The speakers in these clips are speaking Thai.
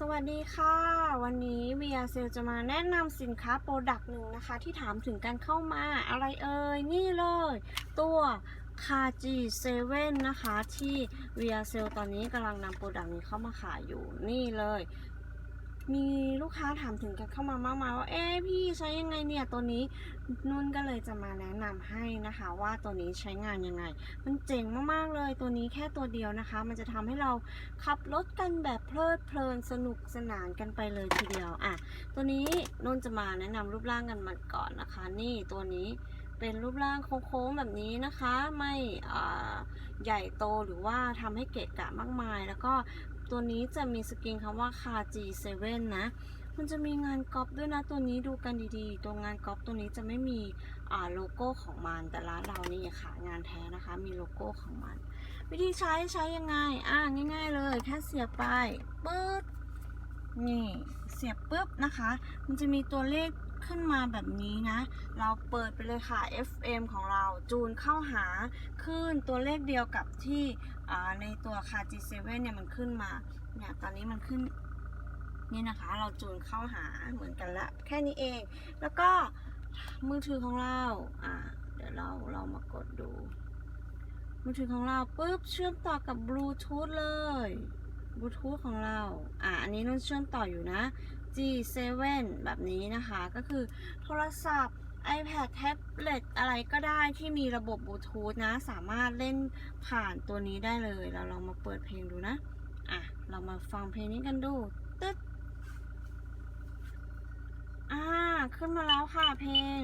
สวัสดีค่ะ วันนี้เวียเซลจะมาแนะนำสินค้าโปรดักต์หนึ่งนะคะ ที่ถามถึงการเข้ามาอะไรเอ่ย นี่เลย ตัว k a g 7นะคะ ที่เวียเซลตอนนี้กำลังนำโปรดักต์นี้เข้ามาขายอยู่นี่เลย มีลูกค้าถามถึงกันเข้ามามากมายว่า เอ๊พี่ใช้ยังไงเนี่ยตัวนี้นุ่นก็เลยจะมาแนะนำให้นะคะ ว่าตัวนี้ใช้งานยังไง มันเจ๋งมากๆเลยตัวนี้แค่ตัวเดียวนะคะ มันจะทำให้เราขับรถกันแบบเพลิดเพลินสนุกสนานกันไปเลยทีเดียวอะตัวนี้นุ่นจะมาแนะนำรูปร่างกันมาก่อนนะคะ นี่ตัวนี้เป็นรูปร่างโค้งๆแบบนี้นะคะ ไม่ใหญ่โตหรือว่าทำให้เกะกะมากมาย แล้วก็ ตัวนี้จะมีสกรีนคำว่า car G7 นะ มันจะมีงานก๊อปด้วยนะตัวนี้ดูกันดีๆ ตัวงานก๊อปตัวนี้จะไม่มีอ่าโลโก้ของมัน แต่ร้านเรานี่ค่ะ งานแท้นะคะ มีโลโก้ของมัน วิธีใช้ใช้ยังไง อ่าง่ายๆเลยแค่เสียบไปปึ๊ดนี่เสียบปุ๊บนะคะ มันจะมีตัวเลข ขึ้นมาแบบนี้นะ เราเปิดไปเลยค่ะ FM ของเราจูนเข้าหาคลื่นตัวเลขเดียวกับที่ในตัวคา G7 เนี่ยมันขึ้นมาเนี่ยตอนนี้มันขึ้นนี่นะคะเราจูนเข้าหาเหมือนกันละแค่นี้เอง แล้วก็มือถือของเราอ่าเดี๋ยวเราเรามากดดู มือถือของเราปุ๊บเชื่อมต่อกับบลูทูธเลยบลูทูธของเราอ่าอันนี้นุ่นเชื่อมต่ออยู่นะ G7 แบบนี้นะคะ ก็คือโทรศัพท์ iPad แท็บเล็ตอะไรก็ได้ที่มีระบบบลูทูธนะ สามารถเล่นผ่านตัวนี้ได้เลย เราลองมาเปิดเพลงดูนะ อะ เรามาฟังเพลงนี้กันดู ตึ๊ด อ่า ขึ้นมาแล้วค่ะเพลง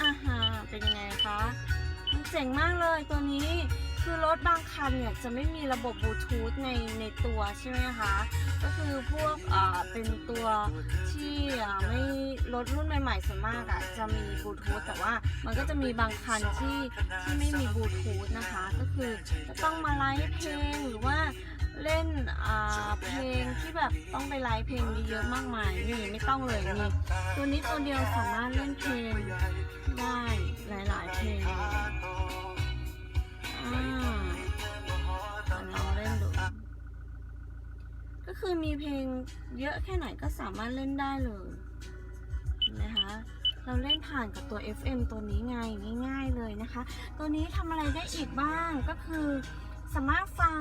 อ่าฮะเป็นยังไงคะ มันเจ๋งมากเลยตัวนี้ คือรถบางคันเนี่ยจะไม่มีระบบบลูทูธในในตัวใช่ไหมคะ ก็คือพวกอ่าเป็นตัวที่อ่าไม่รถรุ่นใหม่ๆส่วนมากอะจะมีบลูทูธแต่ว่ามันก็จะมีบางคันที่ที่ไม่มีบลูทูธนะคะ ก็คือจะต้องมาไลฟ์เพลงหรือว่าเล่นอ่าเพลงที่แบบต้องไปไลฟ์เพลงเยอะๆมากมายนี่ไม่ต้องเลยนี่ตัวนี้ตัวเดียวสามารถเล่นเพลงได้หลายๆเพลง ลยอ่าลองเล่นดู ก็คือมีเพลงเยอะแค่ไหนก็สามารถเล่นได้เลยนไหมคะ เราเล่นผ่านกับตัว FM ตัวนี้ไงง่ายๆเลยนะคะ ตัวนี้ทำอะไรได้อีกบ้างก็คือสามารถฟัง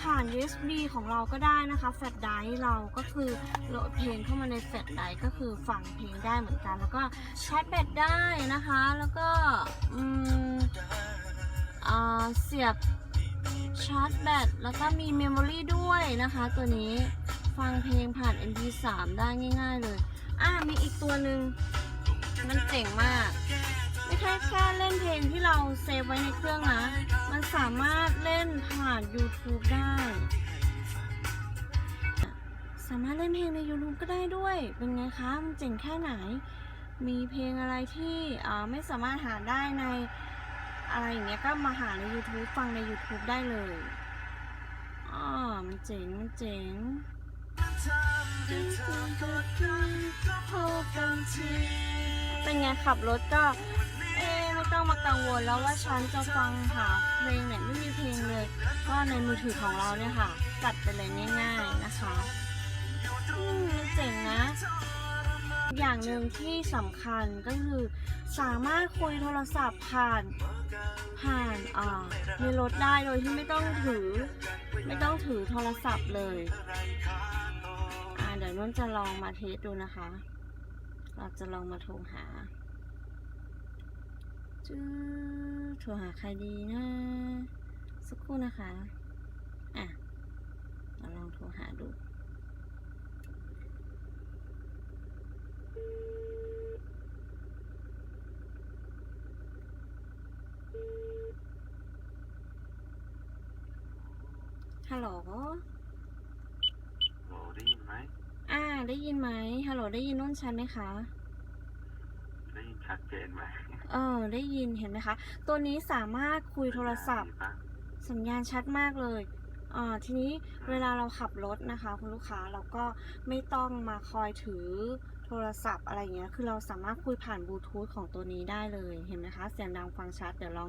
ผ่าน USB ของเราก็ได้นะคะแฟลชไดรฟ์เราก็คือโหลดเพลงเข้ามาในแฟลชไดรฟ์ก็คือฟังเพลงได้เหมือนกัน แล้วก็ชาร์จแบตได้นะคะ แล้วก็อืม เสียบชาร์จแบตแล้วก็มีเมมโมรี่ด้วยนะคะ ตัวนี้ฟังเพลงผ่าน MP3 ได้ง่ายๆเลย อะมีอีกตัวหนึ่งมันเจ๋งมาก ไม่ใช่แค่เล่นเพลงที่เราเซฟไว้ในเครื่องนะ มันสามารถเล่นผ่าน YouTube ได้ สามารถเล่นเพลงใน YouTube ก็ได้ด้วย เป็นไงคะ มันเจ๋งแค่ไหน มีเพลงอะไรที่ไม่สามารถหาได้ใน อะไรอย่างเงี้ยก็มาหาใน YouTube ฟังใน YouTube ได้เลยอ๋อมันเจ๋ง มันเจ๋งเป็นไงขับรถก็ เอ๊ไม่ต้องมากังวลแล้วว่าฉันจะฟังหาเพลงไหนไม่มีเพลงเลย ก็ในมือถือของเราเนี่ยค่ะจัดไปเลยง่าย ๆนะคะอืมเจ๋งนะ อย่างหนึ่งที่สำคัญก็คือสามารถคุยโทรศัพท์ผ่านผ่านอ่าในรถได้โดยที่ไม่ต้องถือ ไม่ต้องถือโทรศัพท์เลยอ่าเดี๋ยวนุ่นจะลองมาเทสดูนะคะ เราจะลองมาโทรหาจื้อโทรหาใครดีนะ สักครู่นะคะ อะ เราลองโทรหาดู ฮัลโหลโหลได้ยินไหมอ่า ได้ยินไหมฮัลโหลได้ยินนุ่นชันไหมคะ ได้ยินชัดเจนไหมเออ ได้ยินเห็นไหมคะ ตัวนี้สามารถคุยโทรศัพท์ดีปะสัญญาณชัดมากเลยอ่าทีนี้เวลาเราขับรถนะคะ คุณลูกค้าเราก็ไม่ต้องมาคอยถือโทรศัพท์อะไรอย่างเงี้ย คือเราสามารถคุยผ่านบลูทูธของตัวนี้ได้เลย เห็นไหมคะ เสียงดังฟังชัด เดี๋ยวลอง